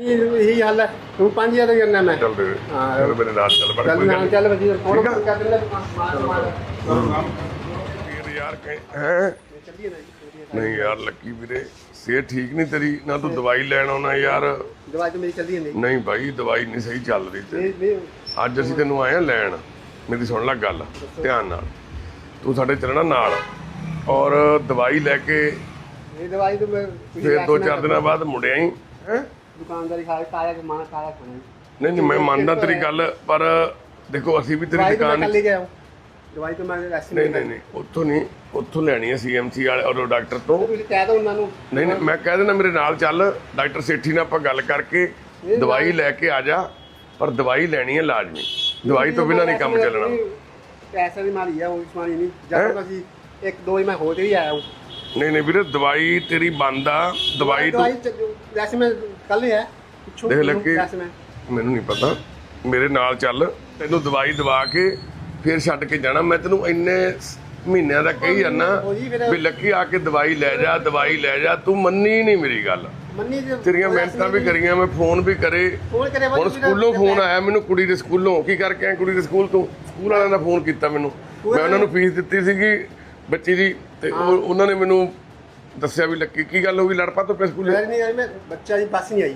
ਇਹ ਇਹੀ ਹਾਲ ਹੈ। ਤੂੰ 5000 ਦਾ ਕਰਨਾ ਮੈਂ। ਚੱਲ ਦੇ ਹਾਂ। ਚੱਲ ਮੇਰੇ ਨਾਲ ਚੱਲ ਬੜਾ ਚੱਲ ਕੋਈ ਗੱਲ ਨਾਲ ਚੱਲ ਵਧੀਆ। ਫੋਨ ਠੀਕ ਆ? ਕਰ ਦਿੰਦਾ ਮਾਰ ਮਾਰ ਨਹੀਂ ਯਾਰ ਹੈ। ਚੱਲੀਏ ਨਾ ਜੀ। ਨਹੀਂ ਯਾਰ ਲੱਕੀ ਵੀਰੇ ਸਿਹਤ ਠੀਕ ਨਹੀਂ ਤੇਰੀ? ਨਾ ਤੂੰ ਦਵਾਈ ਲੈਣ ਆਉਣਾ ਯਾਰ। ਦਵਾਈ ਤਾਂ ਮੇਰੀ ਚੱਲਦੀ ਨਹੀਂ। ਨਹੀਂ ਭਾਈ ਦਵਾਈ ਨਹੀਂ ਸਹੀ ਚੱਲ ਰਹੀ ਤੇ। ਨਹੀਂ ਨਹੀਂ। ਅੱਜ ਅਸੀਂ ਤੈਨੂੰ ਆਏ ਆ ਲੈਣ। ਮੇਰੀ ਸੁਣ ਲੈ ਗੱਲ। ਧਿਆਨ ਨਾਲ। ਤੂੰ ਸਾਡੇ ਚੱਲਣਾ ਨਾਲ। ਔਰ ਦਵਾਈ ਲੈ ਕੇ ਇਹ ਦਵਾਈ ਤਾਂ ਮੈਂ ਫਿਰ ਦੋ ਚਾਰ ਦਿਨਾਂ ਬਾਅਦ ਮੁੜਿਆ ਹੀ। ਹੈ? ਦੁਕਾਨਦਾਰੀ ਖਾ ਕਾਇਆ ਕਿ ਮਾਨਾ ਕਾਇਆ ਖਾਣਾ ਨਹੀਂ। ਨਹੀਂ ਮੈਂ ਮੰਨਦਾ ਤੇਰੀ ਗੱਲ ਪਰ ਦੇਖੋ ਅਸੀਂ ਵੀ ਤੇਰੀ ਦਵਾਈ ਤਾਂ ਮੈਂ ਦੁਕਾਨ ਕੱਲ ਹੀ ਗਿਆ ਹੂੰ। ਦਵਾਈ ਤਾਂ ਮੈਂ ਰੈਸਟ ਨਹੀਂ ਨਹੀਂ ਨਹੀਂ ਉੱਥੋਂ ਨਹੀਂ ਉੱਥੋਂ ਲੈਣੀ ਹੈ ਸੀਐਮਸੀ ਵਾਲੇ ਔਰ ਡਾਕਟਰ ਤੋਂ। ਤੁਸੀਂ ਕਹਿ ਦੋ ਉਹਨਾਂ ਨੂੰ। ਨਹੀਂ ਨਹੀਂ ਮੈਂ ਕਹਿ ਦੇਣਾ ਮੇਰੇ ਨਾਲ ਚੱਲ ਡਾਕਟਰ ਸੇਠੀ ਨਾਲ ਆਪਾਂ ਗੱਲ ਕਰਕੇ ਦਵਾਈ ਲੈ ਕੇ ਆ ਜਾ ਪਰ ਦਵਾਈ ਲੈਣੀ ਹੈ ਲਾਜ਼ਮੀ। ਦਵਾਈ ਤੋਂ ਬਿਨਾਂ ਨਹੀਂ ਕੰਮ ਚੱਲਣਾ ਪੈਸੇ ਦੀ ਮਾਰੀ ਆ ਉਹ ਸਮਾਨੀ ਨਹੀਂ। ਜਦ ਤੱਕ ਅਸੀਂ ਇੱਕ ਦੋ ਹੀ ਮੈਂ ਹੋ ਤੇ ਹੀ ਆਇਆ ਹੂੰ। ਨਹੀਂ ਨਹੀਂ ਵੀਰੇ ਦਵਾਈ ਤੇਰੀ ਬੰਦ ਆ ਦਵਾਈ ਤੋਂ ਦਵਾਈ ਵੈਸੇ ਮੈਂ ਕੱਲ ਹੀ ਹੈ। ਪੁੱਛੋ ਦੇਖ ਲੈ ਕਿ ਵੈਸੇ ਮੈਂ ਮੈਨੂੰ ਨਹੀਂ ਪਤਾ। ਮੇਰੇ ਨਾਲ ਚੱਲ ਤੈਨੂੰ ਦਵਾਈ ਦਵਾ ਕੇ ਫਿਰ ਛੱਡ ਕੇ ਜਾਣਾ। ਮੈਂ ਤੈਨੂੰ ਇੰਨੇ ਸ- ਮਹੀਨਿਆਂ ਦਾ ਕਹੀ ਉਹੀ ਫਿਰ- ਵੀ ਲੱਕੀ ਆ ਕੇ ਦਵਾਈ ਲੈ ਜਾ ਦਵਾਈ ਲੈ ਜਾ। ਤੂੰ ਮੰਨੀ ਨਹੀਂ ਮੇਰੀ ਗੱਲ। ਮੰਨੀ ਜੀ ਤੇਰੀਆਂ ਮਿਹਨਤਾਂ ਵੀ ਕਰੀਆਂ ਮੈਂ ਫੋਨ ਵੀ ਕਰੇ। ਫੋਨ ਕਰੇ ਹੁਣ ਸਕੂਲੋਂ ਫੋਨ ਆਇਆ ਮੈਨੂੰ ਕੁੜੀ ਦੇ ਸਕੂਲੋਂ। ਕੀ ਕਰਕੇ ਆਇਆ ਕੁੜੀ ਦੇ ਸਕੂਲ ਤੋਂ? ਸਕੂਲ ਵਾਲਿਆਂ ਦਾ ਫੋਨ ਕੀਤਾ ਮੈਨੂੰ। ਮੈਂ ਉਹਨਾਂ ਨੂੰ ਫੀਸ ਦਿੱਤੀ ਸੀਗੀ। ਬੱਚੀ ਦੀ ਤੇ ਉਹ- ਉਹਨਾਂ ਨੇ ਮੈਨੂੰ ਦੱਸਿਆ ਵੀ ਲੱਕੀ ਕੀ ਗੱਲ ਹੋ ਗਈ ਲੜ ਪਾ ਤੋਂ ਸਕੂਲੇ ਮੈਂ ਨਹੀਂ ਆਈ ਮੈਂ ਬੱਚਾ ਦੀ ਬੱਸ ਨਹੀਂ ਆਈ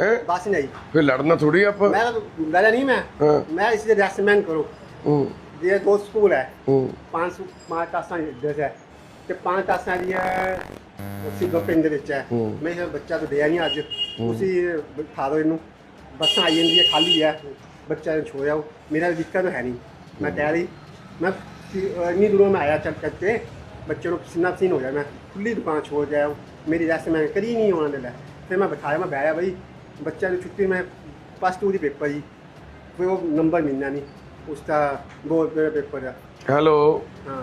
ਹੈ ਬੱਸ ਨਹੀਂ ਆਈ ਫਿਰ ਲੜਨਾ ਥੋੜੀ ਆਪਾਂ ਮੈਂ ਲੜਿਆ ਨਹੀਂ ਮੈਂ ਹਾਂ। ਮੈਂ ਇਸੇ ਰੈਸਟਮੈਂਟ ਕਰੋ ਹੂੰ ये दो स्कूल है ਹੂੰ पांच सौ पांच टासां इधर है ਤੇ ਪੰਜ ਟਾਸਾਂ ਦੀਆਂ ਉਸੇ ਦੋ ਪਿੰਡ ਦੇ ਵਿੱਚ ਹੈ ਮੈਂ ਕਿਹਾ ਬੱਚਾ ਤਾਂ ਦਿਆ ਨਹੀਂ ਅੱਜ ਉਸੇ ਬਿਠਾ ਦਿਓ ਇਹਨੂੰ ਬੱਸਾਂ ਆਈ ਜਾਂਦੀ ਹੈ ਖਾਲੀ ਹੈ ਬੱਚਾ ਨੂੰ ਛੋੜਿਆ ਮੇਰਾ ਦਿੱਕਤ ਹੈ ਨਹੀਂ ਮੈਂ ਕਹਿ ਰਹੀ ਮੈਂ ਇੰਨੀ ਦੂਰੋਂ ਮੈਂ ਆਇਆ ਚੱਲ ਕਰਕੇ ਬੱਚੇ ਨੂੰ ਪਸੀਨਾ ਪਸੀਨ ਹੋ ਗਿਆ ਮੈਂ ਖੁੱਲੀ ਦੁਕਾਨ ਛੋੜ ਜਾਇਆ ਮੇਰੀ ਰੈਸਟ ਮੈਂ ਕਰੀ ਨਹੀਂ ਆਉਣ ਦਿੰਦਾ। ਫਿਰ ਮੈਂ ਬਿਠਾਇਆ ਮੈਂ ਬਹਿਆ ਬਈ ਬੱਚਾ ਦੀ ਛੁੱਟੀ ਮੈਂ ਪਲੱਸ 2 ਦੀ ਪੇਪਰ ਜੀ ਫਿਰ ਉਹ ਨੰਬਰ ਮਿਲਣਾ ਨਹੀਂ ਉਸ ਦਾ ਬੋਰਡ ਦਾ ਪੇਪਰ ਆ। ਹੈਲੋ ਹਾਂ।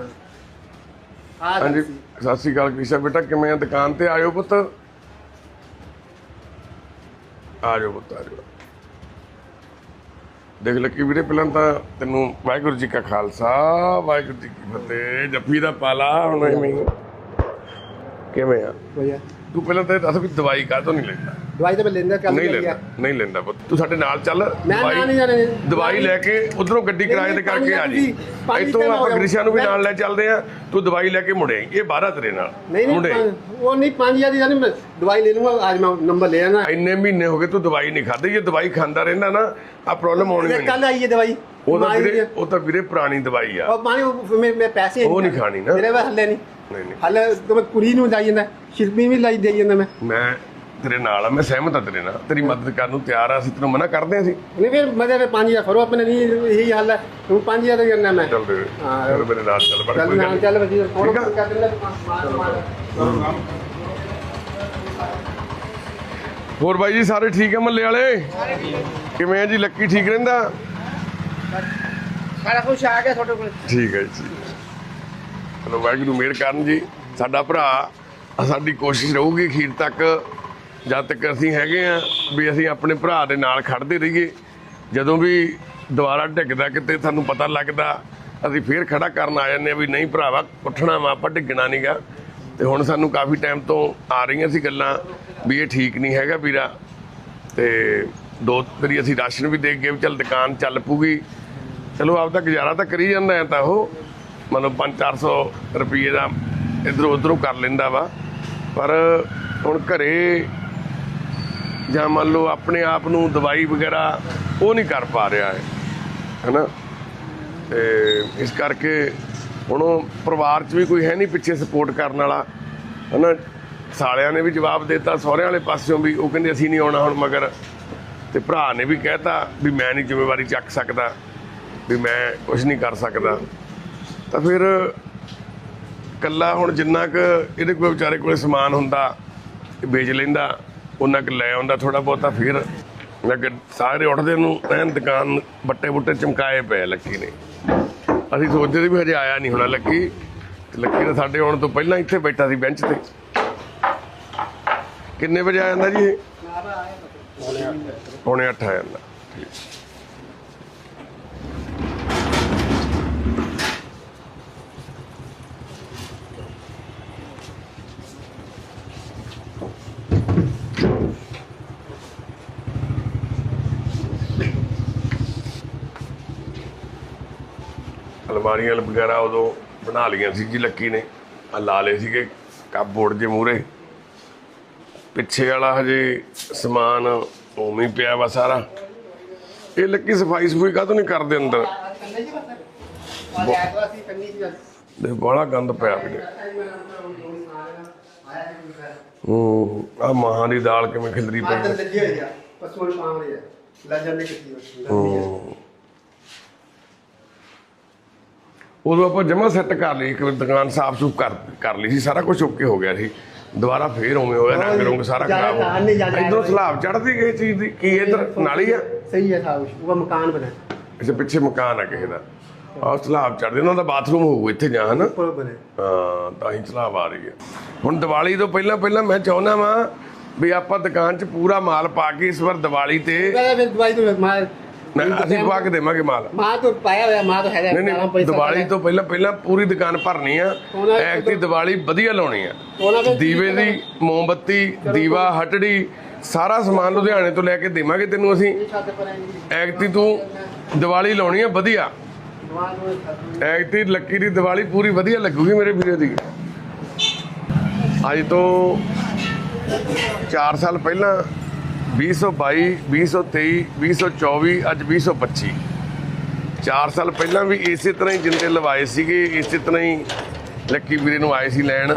ਆ ਹਾਂਜੀ ਸਤਿ ਸ਼੍ਰੀ ਅਕਾਲ ਕ੍ਰਿਸ਼ਾ ਬੇਟਾ ਕਿਵੇਂ ਆ ਦੁਕਾਨ ਤੇ? ਆਇਓ ਪੁੱਤ। ਆ ਜਾਓ ਪੁੱਤ ਆ ਜਾਓ। ਦੇਖ ਲੱਕੀ ਵੀਰੇ ਪਹਿਲਾਂ ਤਾਂ ਤੈਨੂੰ ਵਾਹਿਗੁਰੂ ਜੀ ਕਾ ਖਾਲਸਾ ਵਾਹਿਗੁਰੂ ਜੀ ਕੀ ਫਤਿਹ ਜੱਫੀ ਦਾ ਪਾਲਾ ਹੁਣ ਐਵੇਂ। ਕਿਵੇਂ ਆ? ਤੂੰ ਪਹਿਲਾਂ ਤਾਂ ਦੱਸ ਵੀ ਦਵਾਈ ਕਾਹਤੋਂ ਨਹੀਂ ਲੈਂਦਾ? ਦਵਾਈ ਤਾਂ ਮੈਂ ਲੈਂਦਾ ਕੱਲ ਨਹੀਂ ਲੈਂਦਾ ਨਹੀਂ ਲੈਂਦਾ ਪੁੱਤ। ਤੂੰ ਸਾਡੇ ਨਾਲ ਚੱਲ ਮੈਂ ਨਾ ਨਹੀਂ ਜਾਣੇ ਦਵਾਈ ਲੈ ਕੇ ਉਧਰੋਂ ਗੱਡੀ ਕਿਰਾਏ ਤੇ ਕਰਕੇ ਆ ਜੀ। ਇੱਥੋਂ ਆਪਾਂ। ਗ੍ਰਿਸ਼ਾ ਨੂੰ ਵੀ ਨਾਲ ਲੈ ਚੱਲਦੇ ਆ ਤੂੰ ਦਵਾਈ ਲੈ ਕੇ ਮੁੜੇ ਇਹ ਬਾਹਰ ਤੇਰੇ ਨਾਲ ਨਹੀਂ ਨਹੀਂ ਮੁੰਡੇ ਪੰਜ- ਉਹ ਨਹੀਂ 5000 ਦੀ ਜਾਨੀ ਦਵਾਈ ਲੈ ਲੂੰਗਾ ਅੱਜ ਮੈਂ ਨੰਬਰ ਲੈ ਆਣਾ ਇੰਨੇ ਮਹੀਨੇ ਹੋ ਗਏ ਤੂੰ ਦਵਾਈ ਨਹੀਂ ਖਾਧੀ ਜੇ ਦਵਾਈ ਖਾਂਦਾ ਰਹਿੰਦਾ ਨਾ ਆ ਪ੍ਰੋਬਲਮ ਆਉਣੀ ਨਹੀਂ। ਕੱਲ ਆਈ ਹੈ ਦਵਾਈ ਉਹ ਤਾਂ ਵੀਰੇ ਦੀ- ਉਹ ਤਾਂ ਵੀਰੇ ਪੁਰਾਣੀ ਦਵਾਈ ਆ। ਉਹ ਪਾਣੀ ਮੈਂ ਮੈਂ ਪੈਸੇ ਉਹ ਨਹੀਂ ਖਾਣੀ ਨਾ। ਮੇਰੇ ਵਾ ਹੱਲੇ ਨਹੀਂ। ਨਹੀਂ ਹੱਲੇ ਤਾਂ ਮੈਂ ਕੁੜੀ ਨੂੰ ਜਾਈ ਜਾਂਦਾ ਸ਼ਿਰਪੀ ਵੀ ਲਾਈ ਦੇਈ ਜਾਂਦਾ ਮੈਂ। ਮੈਂ ਤੇਰੇ ਨਾਲ ਆ ਮੈਂ ਸਹਿਮਤ ਆ ਤੇਰੇ ਨਾਲ। ਤੇਰੀ ਮਦਦ ਕਰਨ ਨੂੰ ਤਿਆਰ ਆ ਅਸੀਂ ਤੈਨੂੰ ਮਨਾ ਕਰਦੇ ਆ ਸੀ ਨਹੀਂ ਫਿਰ ਮਜ਼ੇ ਤੇ 5000 ਫਰੋ ਆਪਣੇ ਨਹੀਂ ਇਹੀ ਹਾਲ ਹੈ। ਤੂੰ 5000 ਦਾ ਕਰਨਾ ਮੈਂ। ਚੱਲ ਦੇ ਹਾਂ। ਚੱਲ ਮੇਰੇ ਨਾਲ ਚੱਲ ਬੜਾ ਚੱਲ ਕੋਈ ਗੱਲ। ਚੱਲ ਵਧੀਆ ਫੋਨ? ਕਰ ਦਿੰਦਾ ਮਾਰ ਮਾਰ ਹੋਰ ਬਾਈ ਜੀ ਸਾਰੇ ਠੀਕ ਆ ਮੱਲੇ ਵਾਲੇ? ਕਿਵੇਂ ਆ ਜੀ ਲੱਕੀ ਠੀਕ ਰਹਿੰਦਾ? ਸਾਰਾ ਕੁਝ ਆ ਗਿਆ ਤੁਹਾਡੇ ਕੋਲ? ਠੀਕ ਹੈ ਜੀ। ਚਲੋ ਵਾਹਿਗੁਰੂ ਮਿਹਰ ਕਰਨ ਜੀ। ਸਾਡਾ ਭਰਾ ਸਾਡੀ ਕੋਸ਼ਿਸ਼ ਰਹੂਗੀ ਅਖੀਰ ਤੱਕ। ਜਦ ਤੱਕ ਅਸੀਂ ਹੈਗੇ ਆ ਵੀ ਅਸੀਂ ਆਪਣੇ ਭਰਾ ਦੇ ਨਾਲ ਖੜਦੇ ਰਹੀਏ, ਜਦੋਂ ਵੀ ਦੁਬਾਰਾ ਡਿੱਗਦਾ ਕਿਤੇ ਸਾਨੂੰ ਪਤਾ ਲੱਗਦਾ, ਅਸੀਂ ਫੇਰ ਖੜਾ ਕਰਨ ਆ ਜਾਂਦੇ ਆ ਵੀ ਨਹੀਂ ਭਰਾਵਾ, ਉੱਠਣਾ ਵਾ, ਆਪਾਂ ਡਿੱਗਣਾ ਨਹੀਂਗਾ ਤੇ ਹੁਣ ਸਾਨੂੰ ਕਾਫੀ ਟਾਈਮ ਤੋਂ ਆ ਰਹੀਆਂ ਸੀ ਗੱਲਾਂ ਵੀ ਇਹ ਠੀਕ ਨਹੀਂ ਹੈਗਾ ਵੀਰਾ। ਤੇ ਦੋ ਵਾਰੀ ਅਸੀਂ ਰਾਸ਼ਨ ਵੀ ਦੇ ਕੇ ਗਏ ਵੀ ਚੱਲ ਦੁਕਾਨ ਚੱਲ ਪੂਗੀ। ਚਲੋ ਆਪ ਆਪਦਾ ਗੁਜ਼ਾਰਾ ਤਾਂ ਕਰੀ ਜਾਂਦਾ ਹੈ ਤਾਂ ਉਹ, ਮਤਲਬ 5-400 ਰੁਪਏ ਦਾ ਇਧਰੋਂ ਉਧਰੋਂ ਕਰ ਲੈਂਦਾ ਵਾ। ਪਰ ਹੁਣ ਘਰੇ ਜਾਂ ਮੰਨ ਲਓ ਆਪਣੇ ਆਪ ਨੂੰ ਦਵਾਈ ਵਗੈਰਾ ਉਹ ਨਹੀਂ ਕਰ ਪਾ ਰਿਹਾ ਹੈ, ਹੈਨਾ? ਤੇ ਇਸ ਕਰਕੇ ਹੁਣ ਉਹ ਪਰਿਵਾਰ 'ਚ ਵੀ ਕੋਈ ਹੈ ਨਹੀਂ ਪਿੱਛੇ ਸਪੋਰਟ ਕਰਨ ਵਾਲਾ, ਹੈਨਾ? ਸਾਲਿਆਂ ਨੇ ਵੀ ਜਵਾਬ ਦਿੱਤਾ, ਸਹੁਰਿਆਂ ਵਾਲੇ ਪਾਸਿਓਂ ਵੀ, ਉਹ ਕਹਿੰਦੇ ਅਸੀਂ ਨਹੀਂ ਆਉਣਾ ਹੁਣ ਮਗਰ। ਤੇ ਭਰਾ ਨੇ ਵੀ ਕਹਿਤਾ ਵੀ ਮੈਂ ਨਹੀਂ ਜ਼ਿੰਮੇਵਾਰੀ ਚੱਕ ਸਕਦਾ, ਵੀ ਮੈਂ ਕੁਝ ਨਹੀਂ ਕਰ ਸਕਦਾ। ਤਾਂ ਫਿਰ ਕੱਲਾ ਹੁਣ ਜਿੰਨਾ ਕੁ ਇਹਦੇ ਕੋਲ ਵਿਚਾਰੇ ਕੋਲੇ ਸਮਾਨ ਹੁੰਦਾ ਵੇਚ ਲੈਂਦਾ ਉਹਨਾਂ ਕੁ ਲੈ ਆਉਂਦਾ ਥੋੜਾ ਬਹੁਤਾ, ਫਿਰ ਲੱਗ ਸਾਰੇ ਉੱਠਦੇ ਨੂੰ ਐਨ ਦੁਕਾਨ ਬੱਟੇ ਬੁੱਟੇ ਚਮਕਾਏ ਪਏ ਲੱਕੀ ਨੇ। ਅਸੀਂ ਸੋਚਦੇ ਸੀ ਵੀ ਹਜੇ ਆਇਆ ਨਹੀਂ ਹੋਣਾ ਲੱਕੀ ਲੱਕੀ ਤਾਂ ਸਾਡੇ ਆਉਣ ਤੋਂ ਪਹਿਲਾਂ ਇੱਥੇ ਬੈਠਾ ਸੀ ਬੈਂਚ ਤੇ। ਕਿੰਨੇ ਵਜੇ ਆ ਜਾਂਦਾ ਜੀ ਇਹ? ਪੌਣੇ 8 ਆ ਜਾਂਦਾ। ਅਲਮਾਰੀਆਂ ਵਗੈਰਾ ਉਦੋਂ ਬਣਾ ਲਈਆਂ ਸੀ ਜੀ ਲੱਕੀ ਨੇ। ਆ ਲਾ ਲਏ ਸੀਗੇ ਕਾਪਬੋਰਡ ਜੇ ਮੂਰੇ ਪਿੱਛੇ ਵਾਲਾ ਹਜੇ ਸਮਾਨ ਉਵੇਂ ਹੀ ਪਿਆ ਵਾ ਸਾਰਾ। ਇਹ ਲੱਕੀ ਸਫ਼ਾਈ ਸਫੂਈ ਕਾਹਤੋਂ ਨਹੀਂ ਕਰਦੇ ਅੰਦਰ? ਦੇ ਬੜਾ ਗੰਦ ਪਿਆ ਵੀਰੇ ਹੂੰ ਆ ਮਾਹਾਂ ਦੀ ਦਾਲ ਕਿਵੇਂ ਖਿਲਰੀ ਪਈ ਪਸ਼ੂਆਂ ਨੂੰ ਪਾਉਂ ਰਹੇ ਆ। ਲੱਜਣ ਕੀਤੀ ਹੋਈ ਆ ਉਦੋਂ ਆਪਾਂ ਜਮਾ ਸੈੱਟ ਕਰ ਲਈ ਇੱਕ ਵਾਰ ਦੁਕਾਨ ਸਾਫ਼ ਸੁਫ ਕਰ ਕਰ ਲਈ ਸੀ ਸਾਰਾ ਕੁਝ ਓਕੇ ਹੋ ਗਿਆ ਸੀ। ਦੁਬਾਰਾ ਫੇਰ ਉਵੇਂ ਹੋਇਆ ਰੰਗ ਰੰਗ ਸਾਰਾ ਖਰਾਬ ਹੋ ਇਧਰੋਂ ਸਲਾਬ ਚੜਦੀ ਗਈ ਚੀਜ਼ ਦੀ ਕੀ ਇਧਰ? ਨਾਲੀ ਆ? ਸਹੀ ਹੈ ਸਾਬ ਉਹ ਮਕਾਨ ਬਣਾ। ਇਸੇ ਪਿੱਛੇ ਮਕਾਨ ਆ ਕਿਸੇ ਦਾ। ਆਹ ਸਲਾਬ ਚੜਦੇ ਉਹਨਾਂ ਦਾ ਬਾਥਰੂਮ ਹੋਊ ਇੱਥੇ ਜਾਂ ਹਨਾ? ਹਾਂ ਤਾਂ ਹੀ ਸਲਾਬ ਆ ਰਹੀ ਹੈ। ਹੁਣ ਦੀਵਾਲੀ ਤੋਂ ਪਹਿਲਾਂ ਪਹਿਲਾਂ ਮੈਂ ਚਾਹੁੰਦਾ ਵਾਂ ਵੀ ਆਪਾਂ ਦੁਕਾਨ 'ਚ ਪੂਰਾ ਮਾਲ ਪਾ ਕੇ ਇਸ ਵਾਰ ਦੀਵਾਲੀ ਤੇ ਪਹਿਲਾਂ ਫਿਰ ਦਵਾਈ ਤੋਂ ਮਾਂ ਮੈਂ ਅਸੀਂ ਪਾ ਕੇ ਦੇਵਾਂਗੇ ਮਾਲ। ਮਾਂ ਤੋਂ ਪਾਇਆ ਹੋਇਆ ਮਾਂ ਤੋਂ ਹੈਗਾ ਨਹੀਂ ਨਹੀਂ ਦੀਵਾਲੀ ਤੋਂ ਪਹਿਲਾਂ ਪਹਿਲਾਂ ਪੂਰੀ ਦੁਕਾਨ ਭਰਨੀ ਆ। ਐਕਟੀ ਦੀਵਾਲੀ ਵਧੀਆ ਲਾਉਣੀ ਆ। ਦੀਵੇ ਦੀ ਮੋਮਬੱਤੀ ਦੀਵਾ ਹਟੜੀ ਸਾਰਾ ਸਮਾਨ ਲੁਧਿਆਣੇ ਤੋਂ ਲੈ ਕੇ ਦੇਵਾਂਗੇ ਤੈਨੂੰ ਅਸੀਂ। ਐਕਟੀ ਤੂੰ ਦੀਵਾਲੀ ਲਾਉਣੀ ਆ ਵਧੀਆ। ਨੂੰ। ਐਕਟੀ ਲੱਕੀ ਦੀ ਦੀਵਾਲੀ ਪੂਰੀ ਵਧੀਆ ਲੱਗੂਗੀ ਮੇਰੇ ਵੀਰੇ ਦੀ। ਅੱਜ ਤੋਂ 4 ਸਾਲ ਪਹਿਲਾਂ 2022 2023 2024 ਅੱਜ 2025 4 ਸਾਲ ਪਹਿਲਾਂ ਵੀ ਇਸੇ ਤਰ੍ਹਾਂ ਹੀ ਜਿੰਦੇ ਲਵਾਏ ਸੀਗੇ, ਇਸੇ ਤਰ੍ਹਾਂ ਹੀ ਲੱਕੀ ਵੀਰੇ ਨੂੰ ਆਏ ਸੀ ਲੈਣ।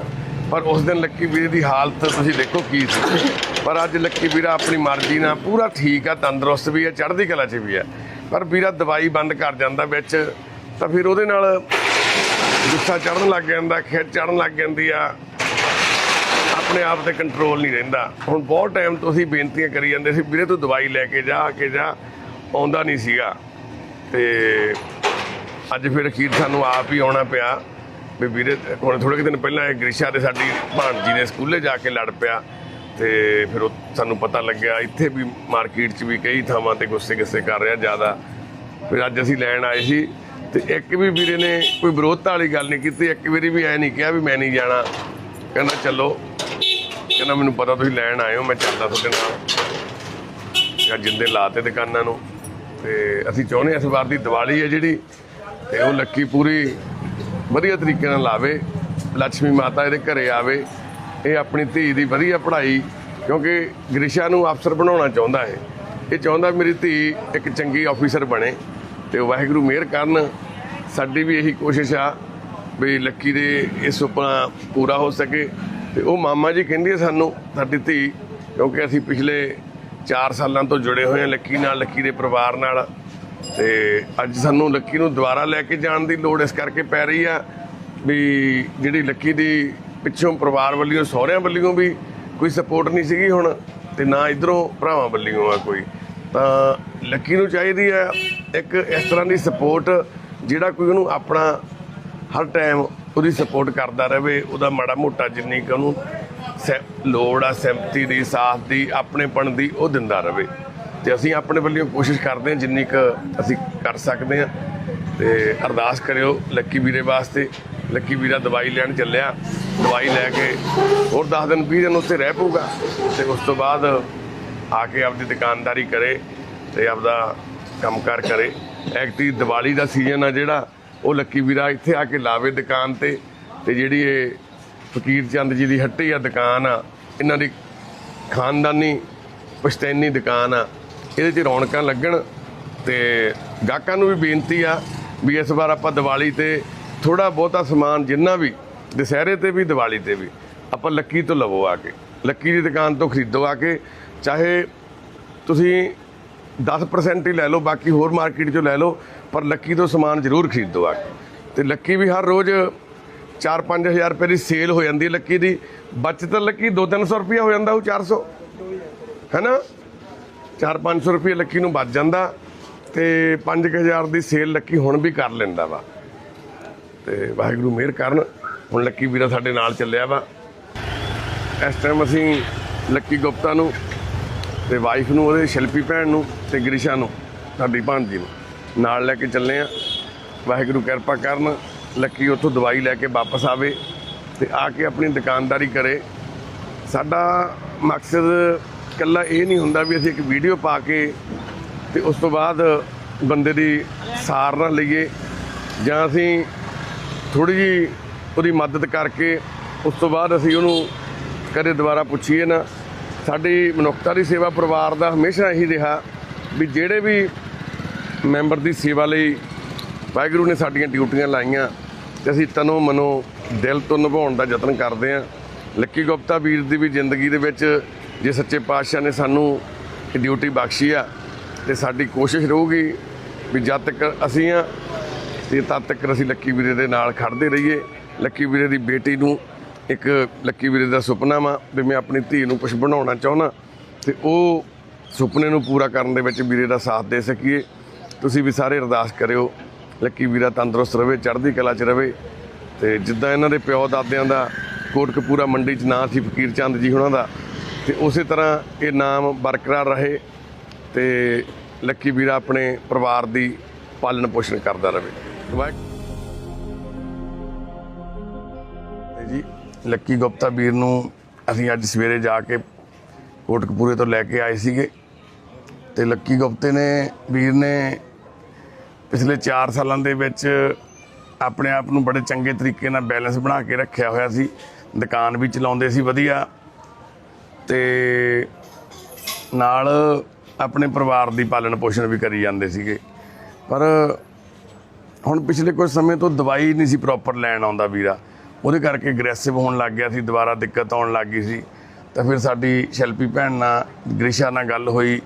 ਪਰ ਉਸ ਦਿਨ ਲੱਕੀ ਵੀਰੇ ਦੀ ਹਾਲਤ, ਤੁਸੀਂ ਦੇਖੋ ਕੀ ਸੀ। ਪਰ ਅੱਜ ਲੱਕੀ ਵੀਰਾ ਆਪਣੀ ਮਰਜ਼ੀ ਨਾਲ ਪੂਰਾ ਠੀਕ ਆ, ਤੰਦਰੁਸਤ ਵੀ ਆ, ਚੜ੍ਹਦੀ ਕਲਾ 'ਚ ਵੀ ਆ। ਪਰ ਵੀਰਾ ਦਵਾਈ ਬੰਦ ਕਰ ਜਾਂਦਾ ਵਿੱਚ, ਤਾਂ ਫਿਰ ਉਹਦੇ ਨਾਲ ਗੁੱਸਾ ਚੜਨ ਲੱਗ ਜਾਂਦਾ ਖਿੱਚ ਚੜਨ ਲੱਗ ਜਾਂਦੀ ਆ। ਆਪਣੇ ਆਪ ਤੇ ਕੰਟਰੋਲ ਨਹੀਂ ਰਹਿੰਦਾ। ਹੁਣ ਬਹੁਤ ਟਾਈਮ ਤੋਂ ਅਸੀਂ ਬੇਨਤੀਆਂ ਕਰੀ ਜਾਂਦੇ ਸੀ, ਵੀਰੇ ਤੂੰ ਦਵਾਈ ਲੈ ਕੇ ਜਾ, ਆ ਕੇ ਜਾ। ਆਉਂਦਾ ਨਹੀਂ ਸੀਗਾ। ਤੇ ਅੱਜ ਫਿਰ ਅਖੀਰ ਸਾਨੂੰ ਆਪ ਹੀ ਆਉਣਾ ਪਿਆ ਵੀ ਵੀਰੇ, ਹੁਣ ਥੋੜੇ ਕੁ ਦਿਨ ਪਹਿਲਾਂ ਇਹ ਗ੍ਰਿਸ਼ਾ ਦੇ ਸਾਡੀ ਭਾਣਜੀ ਨੇ ਸਕੂਲੇ ਜਾ ਕੇ ਲੜ ਪਿਆ। ਤੇ ਫਿਰ ਉਹ ਸਾਨੂੰ ਪਤਾ ਲੱਗਿਆ, ਇੱਥੇ ਵੀ ਮਾਰਕੀਟ 'ਚ ਵੀ ਕਈ ਥਾਵਾਂ ਤੇ ਗੁੱਸੇ ਗੁੱਸੇ ਕਰ ਰਿਹਾ ਜ਼ਿਆਦਾ। ਫਿਰ ਅੱਜ ਅਸੀਂ ਲੈਣ ਆਏ ਸੀ ਤੇ ਇੱਕ ਵੀ ਵੀਰੇ ਨੇ ਕੋਈ ਵਿਰੋਧਤਾ ਵਾਲੀ ਗੱਲ ਨਹੀਂ ਕੀਤੀ, ਇੱਕ ਵਾਰੀ ਵੀ ਐ ਨਹੀਂ ਕਿਹਾ ਵੀ ਮੈਂ ਨਹੀਂ ਜਾਣਾ। ਕਹਿੰਦਾ, ਚਲੋ ਕਹਿੰਦਾ ਮੈਨੂੰ ਪਤਾ ਤੁਸੀਂ ਲੈਣ ਆਏ ਹੋ, ਮੈਂ ਚੱਲਦਾ ਤੁਹਾਡੇ ਨਾਲ। ਜਾਂ ਜਿੰਦੇ ਲਾਤੇ ਦੁਕਾਨਾਂ ਨੂੰ। ਤੇ ਅਸੀਂ ਚਾਹੁੰਦੇ ਹਾਂ ਇਸ ਵਾਰ ਦੀ ਦੀਵਾਲੀ ਹੈ ਜਿਹੜੀ, ਤੇ ਉਹ ਲੱਕੀ ਪੂਰੀ ਵਧੀਆ ਤਰੀਕੇ ਨਾਲ ਲਾਵੇ ਲక్ష్ਮੀ ਮਾਤਾ ਇਹਦੇ ਘਰੇ ਆਵੇ। ਇਹ ਆਪਣੀ ਧੀ ਦੀ ਵਧੀਆ ਪੜ੍ਹਾਈ, ਕਿਉਂਕਿ ਗ੍ਰਿਸ਼ਾ ਨੂੰ ਅਫਸਰ ਬਣਾਉਣਾ ਚਾਹੁੰਦਾ ਹੈ। ਇਹ ਚਾਹੁੰਦਾ ਮੇਰੀ ਧੀ ਇੱਕ ਚੰਗੀ ਆਫੀਸਰ ਬਣੇ, ਤੇ ਵਾਹਿਗੁਰੂ ਮਿਹਰ ਕਰਨ। ਸਾਡੀ ਵੀ ਇਹੀ ਕੋਸ਼ਿਸ਼ ਆ, ਵੀ ਲੱਕੀ ਦੇ ਇਹ ਸੁਪਨਾ ਪੂਰਾ ਹੋ ਸਕੇ। ਤੇ ਉਹ ਮਾਮਾ ਜੀ ਕਹਿੰਦੀ ਹੈ ਸਾਨੂੰ, ਸਾਡੀ ਧੀ, ਕਿਉਂਕਿ ਅਸੀਂ ਪਿਛਲੇ 4 ਸਾਲਾਂ ਤੋਂ ਜੁੜੇ ਹੋਏ ਹਾਂ ਲੱਕੀ ਨਾਲ, ਲੱਕੀ ਦੇ ਪਰਿਵਾਰ ਨਾਲ, ਤੇ ਅੱਜ ਸਾਨੂੰ ਲੱਕੀ ਨੂੰ ਦੁਬਾਰਾ ਲੈ ਕੇ ਜਾਣ ਦੀ ਲੋੜ ਇਸ ਕਰਕੇ ਪੈ ਰਹੀ ਆ ਵੀ ਜਿਹੜੀ ਲੱਕੀ ਦੀ ਪਿੱਛੋਂ ਪਰਿਵਾਰ ਵੱਲੋਂ, ਸਹੁਰਿਆਂ ਵੱਲੋਂ ਵੀ ਕੋਈ ਸਪੋਰਟ ਨਹੀਂ ਸੀਗੀ ਹੁਣ, ਤੇ ਨਾ ਇਧਰੋਂ ਭਰਾਵਾਂ ਵੱਲੋਂ ਆ ਕੋਈ। ਤਾਂ ਲੱਕੀ ਨੂੰ ਚਾਹੀਦੀ ਆ ਇੱਕ ਇਸ ਤਰ੍ਹਾਂ ਦੀ ਸਪੋਰਟ ਜਿਹੜਾ ਕੋਈ ਉਹਨੂੰ ਆਪਣਾ ਹਰ ਟਾਈਮ ਉਹਦੀ ਸਪੋਰਟ ਕਰਦਾ ਰਹੇ, ਉਹਦਾ ਮਾੜਾ ਮੋਟਾ ਜਿੰਨੀ ਕੁ ਉਹਨੂੰ ਸੈ- ਲੋੜ ਆ, ਸਹਿਮਤੀ ਦੀ, ਸਾਥ ਦੀ, ਆਪਣੇਪਣ ਦੀ, ਉਹ ਦਿੰਦਾ ਰਹੇ। ਤੇ ਅਸੀਂ ਆਪਣੇ ਵੱਲੋਂ ਕੋਸ਼ਿਸ਼ ਕਰਦੇ ਹਾਂ, ਜਿੰਨੀ ਕੁ ਅਸੀਂ ਕਰ ਸਕਦੇ ਹਾਂ। ਤੇ ਅਰਦਾਸ ਕਰਿਓ ਲੱਕੀ ਵੀਰੇ ਵਾਸਤੇ। ਲੱਕੀ ਵੀਰਾ ਦਵਾਈ ਲੈਣ ਚੱਲਿਆ। ਦਵਾਈ ਲੈ ਕੇ ਹੋਰ 10 ਦਿਨ 20 ਦਿਨ ਉੱਥੇ ਰਹਿ ਪਊਗਾ। ਤੇ ਉਸ ਤੋਂ ਬਾਅਦ ਆ ਕੇ ਆਪਦੀ ਦੁਕਾਨਦਾਰੀ ਕਰੇ ਤੇ ਆਪਦਾ ਕੰਮਕਾਰ ਕਰੇ ਐਕਟੀ ਦੀਵਾਲੀ ਦਾ ਸੀਜ਼ਨ ਆ ਜਿਹੜਾ ਉਹ ਲੱਕੀ ਵੀਰਾ ਇੱਥੇ ਆ ਕੇ ਲਾਵੇ ਦੁਕਾਨ ਤੇ ਤੇ ਜਿਹੜੀ ਇਹ ਫਕੀਰ ਚੰਦ ਜੀ ਦੀ ਹੱਟੀ ਆ ਦੁਕਾਨ ਆ, ਇਹਨਾਂ ਦੀ ਖਾਨਦਾਨੀ ਪਸ਼ਤੈਨੀ ਦੁਕਾਨ ਆ, ਇਹਦੇ 'ਚ ਰੌਣਕਾਂ ਲੱਗਣ ਤੇ ਗਾਹਕਾਂ ਨੂੰ ਵੀ ਬੇਨਤੀ ਆ ਵੀ ਇਸ ਵਾਰ ਆਪਾਂ ਦੀਵਾਲੀ ਤੇ ਥੋੜਾ ਬਹੁਤਾ ਸਮਾਨ ਜਿੰਨਾ ਵੀ ਦੁਸਹਿਰੇ ਤੇ ਵੀ, ਦੀਵਾਲੀ ਤੇ ਵੀ ਆਪਾਂ ਲੱਕੀ ਤੋਂ ਲਵੋ ਆ ਕੇ, ਲੱਕੀ ਦੀ ਦੁਕਾਨ ਤੋਂ ਖਰੀਦੋ ਆ ਕੇ, ਚਾਹੇ ਤੁਸੀਂ 10% ਹੀ ਲੈ ਲਓ, ਬਾਕੀ ਹੋਰ ਮਾਰਕੀਟ 'ਚੋਂ ਲੈ ਲਓ ਪਰ ਲੱਕੀ ਤੋਂ ਸਮਾਨ ਜ਼ਰੂਰ ਖਰੀਦੋ ਆ ਕੇ। ਤੇ ਲੱਕੀ ਵੀ ਹਰ ਰੋਜ਼ 4-5000 ਰੁਪਏ ਦੀ ਸੇਲ ਹੋ ਜਾਂਦੀ ਲੱਕੀ ਦੀ। ਬਚਤ ਲੱਕੀ 2-300 ਰੁਪਏ ਹੋ ਜਾਂਦਾ ਉਹ 400 ਹੈਨਾ? 4-500 ਰੁਪਏ ਲੱਕੀ ਨੂੰ ਬਚ ਜਾਂਦਾ ਤੇ 5000 ਦੀ ਸੇਲ ਲੱਕੀ ਹੁਣ ਵੀ ਕਰ ਲੈਂਦਾ ਵਾ। ਤੇ ਵਾਹਿਗੁਰੂ ਮਿਹਰ ਕਰਨ, ਹੁਣ ਲੱਕੀ ਵੀਰਾ ਸਾਡੇ ਨਾਲ ਚੱਲਿਆ ਵਾ। ਇਸ ਟਾਈਮ ਅਸੀਂ ਲੱਕੀ ਗੁਪਤਾ ਨੂੰ ਤੇ ਵਾਈਫ ਨੂੰ, ਉਹਦੇ ਸ਼ਿਲਪੀ ਭੈਣ ਨੂੰ ਤੇ ਗ੍ਰਿਸ਼ਾ ਨੂੰ, ਸਾਡੀ ਭਾਣਜੀ ਨੂੰ। ਨਾਲ ਲੈ ਕੇ ਚੱਲੇ ਆ। ਵਾਹਿਗੁਰੂ ਕਿਰਪਾ ਕਰਨ, ਲੱਕੀ ਉੱਥੋਂ ਦਵਾਈ ਲੈ ਕੇ ਵਾਪਸ ਆਵੇ ਤੇ ਆ ਕੇ ਆਪਣੀ ਦੁਕਾਨਦਾਰੀ ਕਰੇ। ਸਾਡਾ ਮਕਸਦ ਇਕੱਲਾ ਇਹ ਨਹੀਂ ਹੁੰਦਾ ਵੀ ਅਸੀਂ ਇੱਕ ਵੀਡੀਓ ਪਾ ਕੇ ਤੇ ਉਸ ਤੋਂ ਬਾਅਦ ਬੰਦੇ ਦੀ ਸਾਰ ਨਾ ਲਈਏ ਜਾਂ ਅਸੀਂ ਥੋੜੀ ਜੀ ਉਹਦੀ ਮਦਦ ਕਰਕੇ ਉਸ ਤੋਂ ਬਾਅਦ ਅਸੀਂ ਉਹਨੂੰ ਕਦੇ ਦੁਬਾਰਾ ਪੁੱਛੀਏ ਨਾ। ਸਾਡੀ ਮਨੁੱਖਤਾ ਦੀ ਸੇਵਾ ਪਰਿਵਾਰ ਦਾ ਹਮੇਸ਼ਾ ਇਹੀ ਰਿਹਾ ਵੀ ਜਿਹੜੇ ਵੀ ਮੈਂਬਰ ਦੀ ਸੇਵਾ ਲਈ ਵਾਹਿਗੁਰੂ ਨੇ ਸਾਡੀਆਂ ਡਿਊਟੀਆਂ ਲਾਈਆਂ ਤੇ ਅਸੀਂ ਤਨੋ ਮਨੋ ਦਿਲ ਤੋਂ ਨਿਭਾਉਣ ਦਾ ਯਤਨ ਕਰਦੇ ਹਾਂ। ਲੱਕੀ ਗੁਪਤਾ ਵੀਰ ਦੀ ਵੀ ਜ਼ਿੰਦਗੀ ਦੇ ਵਿੱਚ ਜੇ ਸੱਚੇ ਪਾਤਸ਼ਾਹ ਨੇ ਸਾਨੂੰ ਇਹ ਡਿਊਟੀ ਬਖਸ਼ੀ ਆ, ਤੇ ਸਾਡੀ ਕੋਸ਼ਿਸ਼ ਰਹੂਗੀ ਵੀ ਜਦ ਤੱਕ ਅਸੀਂ ਆ, ਤੇ ਤਦ ਤੱਕ ਅਸੀਂ ਲੱਕੀ ਵੀਰੇ ਦੇ ਨਾਲ ਖੜਦੇ ਰਹੀਏ। ਲੱਕੀ ਵੀਰੇ ਦੀ ਬੇਟੀ ਨੂੰ ਇੱਕ ਲੱਕੀ ਵੀਰੇ ਦਾ ਸੁਪਨਾ ਵਾ ਵੀ ਮੈਂ ਆਪਣੀ ਧੀ ਨੂੰ ਕੁਝ ਬਣਾਉਣਾ ਚਾਹੁੰਦਾ, ਤੇ ਉਹ ਸੁਪਨੇ ਨੂੰ ਪੂਰਾ ਕਰਨ ਦੇ ਵਿੱਚ ਵੀਰੇ ਦਾ ਸਾਥ ਦੇ ਸਕੀਏ। ਤੁਸੀਂ ਵੀ ਸਾਰੇ ਅਰਦਾਸ ਕਰਿਓ, ਲੱਕੀ ਵੀਰਾ ਤੰਦਰੁਸਤ ਰਵੇ, ਚੜ੍ਹਦੀ ਕਲਾ 'ਚ ਰਵੇ। ਤੇ ਜਿੱਦਾਂ ਇਹਨਾਂ ਦੇ ਪਿਓ ਦਾਦਿਆਂ ਦਾ ਕੋਟਕਪੂਰਾ ਮੰਡੀ 'ਚ ਨਾਂ ਸੀ ਫਕੀਰ ਚੰਦ ਜੀ ਉਹਨਾਂ ਦਾ, ਤੇ ਉਸੇ ਤਰ੍ਹਾਂ ਇਹ ਨਾਮ ਬਰਕਰਾਰ ਰਹੇ ਤੇ ਲੱਕੀ ਵੀਰਾ ਆਪਣੇ ਪਰਿਵਾਰ ਦੀ ਪਾਲਣ ਪੋਸ਼ਣ ਕਰਦਾ ਰਹੇ ਤੇ ਜੀ, ਲੱਕੀ ਗੁਪਤਾ ਵੀਰ ਨੂੰ ਅਸੀਂ ਅੱਜ ਸਵੇਰੇ ਜਾ ਕੇ ਕੋਟਕਪੂਰੇ ਤੋਂ ਲੈ ਕੇ ਆਏ ਸੀਗੇ। ਤੇ ਲੱਕੀ ਗੁਪਤੇ ਨੇ, ਵੀਰ ਨੇ ਪਿਛਲੇ 4 ਸਾਲਾਂ ਦੇ ਵਿੱਚ ਆਪਣੇ ਆਪ ਨੂੰ ਬੜੇ ਚੰਗੇ ਤਰੀਕੇ ਨਾਲ ਬੈਲੈਂਸ ਬਣਾ ਕੇ ਰੱਖਿਆ ਹੋਇਆ ਸੀ। ਦੁਕਾਨ ਵੀ ਚਲਾਉਂਦੇ ਸੀ ਵਧੀਆ। ਤੇ ਨਾਲ ਆਪਣੇ ਪਰਿਵਾਰ ਦੀ ਪਾਲਣ ਪੋਸ਼ਣ ਵੀ ਕਰੀ ਜਾਂਦੇ ਸੀਗੇ। ਪਰ ਹੁਣ ਪਿਛਲੇ ਕੁਝ ਸਮੇਂ ਤੋਂ ਦਵਾਈ ਨਹੀਂ ਸੀ ਪ੍ਰੋਪਰ ਲੈਣ ਆਉਂਦਾ ਵੀਰਾ। ਉਹਦੇ ਕਰਕੇ ਅਗਰੈਸਿਵ ਹੋਣ ਲੱਗ ਗਿਆ ਸੀ, ਦੁਬਾਰਾ ਦਿੱਕਤ ਆਉਣ ਲੱਗ ਗਈ ਸੀ। ਤਾਂ ਫਿਰ ਸਾਡੀ ਸ਼ੈਲਪੀ ਭੈਣ ਨਾਲ, ਗ੍ਰਿਸ਼ਾ ਨਾਲ ਗੱਲ ਹੋਈ।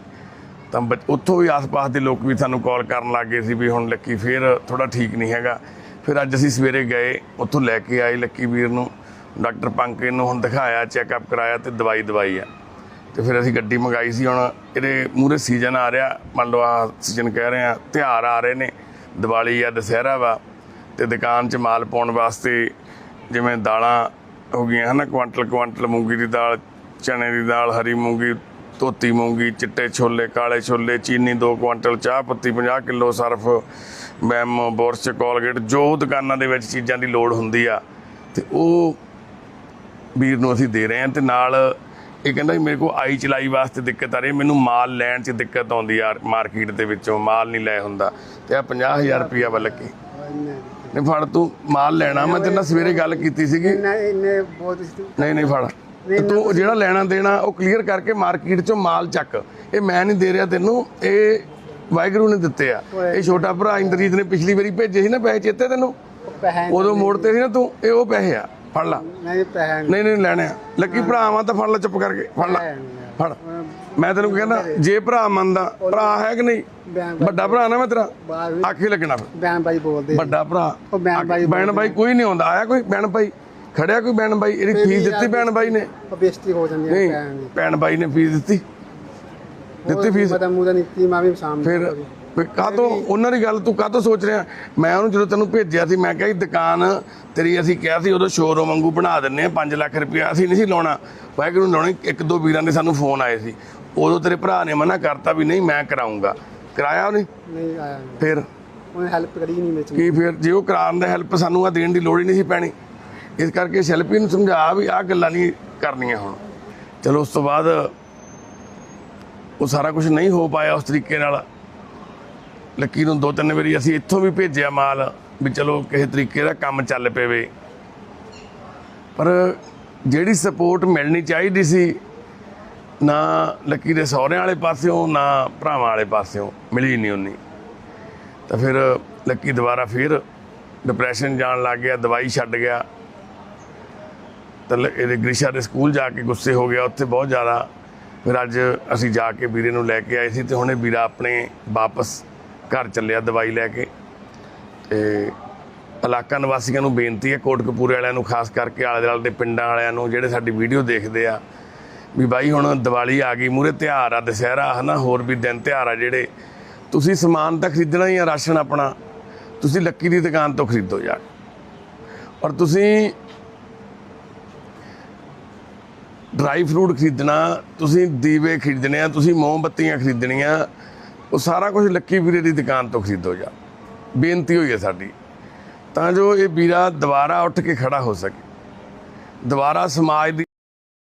ਤਾਂ ਬੱਚ- ਉੱਥੋਂ ਵੀ ਆਸ-ਪਾਸ ਦੇ ਲੋਕ ਵੀ ਸਾਨੂੰ ਕਾਲ ਕਰਨ ਲੱਗ ਗਏ ਸੀ ਵੀ ਹੁਣ ਲੱਕੀ ਫੇਰ ਥੋੜਾ ਠੀਕ ਨਹੀਂ ਹੈਗਾ। ਫਿਰ ਅੱਜ ਅਸੀਂ ਸਵੇਰੇ ਗਏ, ਉੱਥੋਂ ਲੈ ਕੇ ਆਏ ਲੱਕੀ ਵੀਰ ਨੂੰ, ਡਾਕਟਰ ਪੰਕਜ ਨੂੰ ਹੁਣ ਦਿਖਾਇਆ ਚੈੱਕਅਪ ਕਰਾਇਆ ਤੇ ਦਵਾਈ ਦਵਾਈ ਆ। ਤੇ ਫਿਰ ਅਸੀਂ ਗੱਡੀ ਮੰਗਾਈ ਸੀ, ਹੁਣ ਇਹਦੇ ਮੂਰੇ ਸੀਜ਼ਨ ਆ ਰਿਹਾ, ਮੰਨ ਲਓ ਆ ਸੀਜ਼ਨ ਕਹਿ ਰਹੇ ਆ, ਤਿਉਹਾਰ ਆ ਰਹੇ ਨੇ, ਦੀਵਾਲੀ ਆ, ਦੁਸਹਿਰਾ ਵਾ, ਤੇ ਦੁਕਾਨ 'ਚ ਮਾਲ ਪਾਉਣ ਵਾਸਤੇ ਜਿਵੇਂ ਦਾਲਾਂ ਹੋ ਗਈਆਂ ਹਨਾ ਕੁਆਂਟਲ ਕੁਆਂਟਲ ਮੂੰਗੀ ਦੀ ਦਾਲ, ਚਨੇ ਦੀ ਦਾਲ, ਹਰੀ ਮੂੰਗੀ ਧੋਤੀ ਮੂੰਗੀ ਚਿੱਟੇ ਛੋਲੇ ਕਾਲੇ ਛੋਲੇ ਚੀਨੀ 2 ਕੁਆਂਟਲ ਚਾਹ ਪੱਤੀ 50 ਕਿਲੋ ਸਰਫ ਮੈਮ ਬੋਰਸ ਕੋਲਗੇਟ ਜੋ ਦੁਕਾਨਾਂ ਦੇ ਵਿੱਚ ਚੀਜ਼ਾਂ ਦੀ ਲੋੜ ਹੁੰਦੀ ਆ। ਤੇ ਉਹ ਵੀਰ ਨੂੰ ਅਸੀਂ ਦੇ ਰਹੇ ਹਾਂ ਤੇ ਨਾਲ ਇਹ ਕਹਿੰਦਾ ਮੇਰੇ ਕੋਲ ਆਈ ਚਲਾਈ ਵਾਸਤੇ ਦਿੱਕਤ ਆ ਰਹੀ ਮੈਨੂੰ ਮਾਲ ਲੈਣ 'ਚ ਦਿੱਕਤ ਆਉਂਦੀ ਆ ਮਾਰਕੀਟ ਦੇ ਵਿੱਚੋਂ ਮਾਲ ਨਹੀਂ ਲੈ ਹੁੰਦਾ। ਤੇ ਆ 50000 ਰੁਪਿਆ ਵਾ ਲੱਕੀ ਨਹੀਂ ਫੜ ਤੂੰ ਮਾਲ ਲੈਣਾ ਮੈਂ ਤੇਰੇ ਨਾਲ ਸਵੇਰੇ ਗੱਲ ਕੀਤੀ ਸੀਗੀ। ਇੰਨੇ ਇੰਨੇ ਬਹੁਤ ਨਹੀਂ ਨਹੀਂ ਫੜ। ਤੇ ਤੂੰ ਜਿਹੜਾ ਲੈਣਾ ਦੇਣਾ ਉਹ ਕਲੀਅਰ ਕਰਕੇ ਮਾਰਕੀਟ 'ਚੋਂ ਮਾਲ ਚੱਕ। ਇਹ ਮੈਂ ਨਹੀਂ ਦੇ ਰਿਹਾ ਤੈਨੂੰ ਇਹ ਵਾਹਿਗੁਰੂ ਨੇ ਦਿੱਤੇ ਆ। ਇਹ ਛੋਟਾ ਭਰਾ ਇੰਦਰੀਤ ਨੇ ਪਿਛਲੀ ਵਾਰੀ ਭੇਜੇ ਸੀ ਨਾ ਪੈਸੇ ਚੇਤੇ ਤੈਨੂੰ? ਉਦੋਂ ਮੋੜਤੇ ਸੀ ਨਾ ਤੂੰ ਇਹ ਉਹ ਪੈਸੇ ਆ। ਫੜ ਲਾ। ਨਹੀਂ ਨਹੀਂ। ਲੈਣੇ ਆ। ਲੱਕੀ ਭਰਾਵਾਂ ਤਾਂ ਫੜ ਲੈ ਚੁੱਪ ਕਰਕੇ। ਫੜ ਲੈ। ਫੜ। ਮੈਂ ਤੈਨੂੰ ਕਹਿੰਦਾ ਜੇ ਭਰਾ ਮੰਨਦਾ ਭਰਾ ਹੈ ਕਿ ਨਹੀਂ? ਵੱਡਾ ਭਰਾ ਨਾ ਮੈਂ ਤੇਰਾ। ਆਖੇ ਲੱਗਣਾ ਫਿਰ। ਬਿਆਨ ਬਾਈ ਬੋਲਦੇ ਵੱਡਾ ਭਰਾ। ਬੈਣ ਬਾਈ ਬੈਣ ਬਾਈ ਕੋਈ ਨਹੀਂ ਆਉਂਦਾ। ਆਇਆ ਕੋਈ ਬੈਣ ਬਾਈ ਖੜਿਆ ਕੋਈ ਬੈਣ ਬਾਈ? ਇਹਦੀ ਫੀਸ ਦਿੱਤੀ ਬੈਣ ਬਾਈ ਨੇ? ਬੇਇੱਜ਼ਤੀ ਹੋ ਜਾਂਦੀ ਹੈ ਨਹੀਂ ਪੈਸੇ ਦੀ। ਬੈਣ ਬਾਈ ਨੇ ਫੀਸ ਦਿੱਤੀ। ਦਿੱਤੀ ਫੀਸ? ਮਤਲਬ ਮੂਦਾ ਨੀਤੀ ਮਾ ਵੀ ਸਾਹਮਣੇ ਫਿਰ ਫਿਰ ਕਾਹਤੋਂ? ਉਹਨਾਂ ਦੀ ਗੱਲ ਤੂੰ ਕਾਹਤੋਂ ਸੋਚ ਰਿਹਾ? ਮੈਂ ਉਹਨੂੰ ਜਦੋਂ ਤੈਨੂੰ ਭੇਜਿਆ ਸੀ ਮੈਂ ਕਿਹਾ ਜੀ ਦੁਕਾਨ ਤੇਰੀ ਅਸੀਂ ਕਿਹਾ ਸੀ ਉਦੋਂ ਸ਼ੋਰੂਮ ਵਾਂਗੂ ਬਣਾ ਦਿੰਨੇ ਆ 5 ਲੱਖ ਰੁਪਇਆ ਅਸੀਂ ਨਹੀਂ ਸੀ ਲਾਉਣਾ। ਵਾਹਿਗੁਰੂ ਨੇ ਲਾਉਣੀ ਇੱਕ ਦੋ ਵੀਰਾਂ ਦੇ ਸਾਨੂੰ ਫੋਨ ਆਏ ਸੀ। ਉਦੋਂ ਤੇਰੇ ਭਰਾ ਨੇ ਮਨਾ ਕਰਤਾ ਵੀ ਨਹੀਂ ਮੈਂ ਕਰਾਉਂਗਾ ਕਰਾਇਆ ਉਹਨੇ? ਨਹੀਂ ਆਇਆ ਨਹੀਂ। ਫਿਰ? ਉਹਨੇ ਹੈਲਪ ਕਰੀ ਨਹੀਂ ਵਿੱਚ ਕੀ ਫਿਰ? ਜੇ ਉਹ ਕਰਾਉਣ ਦਾ ਹੈਲਪ ਸਾਨੂੰ ਆ ਦੇਣ ਦੀ ਲੋੜ ਹੀ ਨਹੀਂ ਸੀ ਪੈਣੀ। ਇਸ ਕਰਕੇ ਸ਼ੈਲਪੀ ਨੂੰ ਸਮਝਾ ਵੀ ਆਹ ਗੱਲਾਂ ਨਹੀਂ ਕਰਨੀਆਂ ਹੁਣ। ਚਲੋ, ਉਸ ਤੋਂ ਬਾਅਦ ਉਹ ਸਾਰਾ ਕੁਝ ਨਹੀਂ ਹੋ ਪਾਇਆ ਉਸ ਤਰੀਕੇ ਨਾਲ। ਲੱਕੀ ਨੂੰ ਦੋ ਤਿੰਨ ਵਾਰੀ ਅਸੀਂ ਇੱਥੋਂ ਵੀ ਭੇਜਿਆ ਮਾਲ ਵੀ ਚਲੋ ਕਿਸੇ ਤਰੀਕੇ ਦਾ ਕੰਮ ਚੱਲ ਪਵੇ। ਪਰ ਜਿਹੜੀ ਸਪੋਰਟ ਮਿਲਣੀ ਚਾਹੀਦੀ ਸੀ, ਨਾ ਲੱਕੀ ਦੇ ਸਹੁਰਿਆਂ ਵਾਲੇ ਪਾਸਿਓਂ, ਨਾ ਭਰਾਵਾਂ ਵਾਲੇ ਪਾਸਿਓਂ ਮਿਲੀ ਨਹੀਂ ਉਨੀ। ਤਾਂ ਫਿਰ ਲੱਕੀ ਦੁਬਾਰਾ ਫਿਰ ਡਿਪਰੈਸ਼ਨ ਜਾਣ ਲੱਗ ਗਿਆ, ਦਵਾਈ ਛੱਡ ਗਿਆ। ਤਾਂ ਲ- ਇਹਦੇ ਗ੍ਰਿਸ਼ਾ ਦੇ ਸਕੂਲ ਜਾ ਕੇ ਗੁੱਸੇ ਹੋ ਗਿਆ, ਉੱਥੇ ਬਹੁਤ ਜ਼ਿਆਦਾ। ਫਿਰ ਅੱਜ ਅਸੀਂ ਜਾ ਕੇ ਵੀਰੇ ਨੂੰ ਲੈ ਕੇ ਆਏ ਸੀ ਤੇ ਹੁਣੇ ਵੀਰਾ ਆਪਣੇ ਵਾਪਸ ਘਰ ਚੱਲਿਆ ਦਵਾਈ ਲੈ ਕੇ। ਤੇ ਇਲਾਕਾ ਨਿਵਾਸੀਆਂ ਨੂੰ ਬੇਨਤੀ ਹੈ, ਕੋਟਕਪੂਰੇ ਵਾਲਿਆਂ ਨੂੰ ਖਾਸ ਕਰਕੇ ਆਲੇ ਦੁਆਲੇ ਦੇ ਪਿੰਡਾਂ ਵਾਲਿਆਂ ਨੂੰ ਜਿਹੜੇ ਸਾਡੀ ਵੀਡੀਓ ਦੇਖਦੇ ਆ, ਵੀ ਬਾਈ ਹੁਣ ਦੀਵਾਲੀ ਆ ਗਈ ਮੂਰੇ ਤਿਉਹਾਰ ਆ, ਦੁਸਹਿਰਾ, ਹਨਾ, ਹੋਰ ਵੀ ਦਿਨ ਤਿਉਹਾਰ ਆ ਜਿਹੜੇ। ਤੁਸੀਂ ਸਮਾਨ ਤਾਂ ਖਰੀਦਣਾ ਹੀ ਆ, ਰਾਸ਼ਨ ਆਪਣਾ। ਤੁਸੀਂ ਲੱਕੀ ਦੀ ਦੁਕਾਨ ਤੋਂ ਖਰੀਦੋ ਯਾਰ ਔਰ ਤੁਸੀਂ ਡਰਾਈ ਫਰੂਟ ਖਰੀਦਣਾ, ਤੁਸੀਂ ਦੀਵੇ ਖਰੀਦਣੇ ਆ, ਤੁਸੀਂ ਮੋਮਬੱਤੀਆਂ ਖਰੀਦਣੀਆਂ, ਉਹ ਸਾਰਾ ਕੁਝ ਲੱਕੀ ਵੀਰੇ ਦੀ ਦੁਕਾਨ ਤੋਂ ਖਰੀਦੋ ਜਾ। ਬੇਨਤੀ ਹੋਈ ਹੈ ਸਾਡੀ, ਤਾਂ ਜੋ ਇਹ ਵੀਰਾ ਦੁਬਾਰਾ ਉੱਠ ਕੇ ਖੜਾ ਹੋ ਸਕੇ। ਦੁਬਾਰਾ ਸਮਾਜ ਦੀ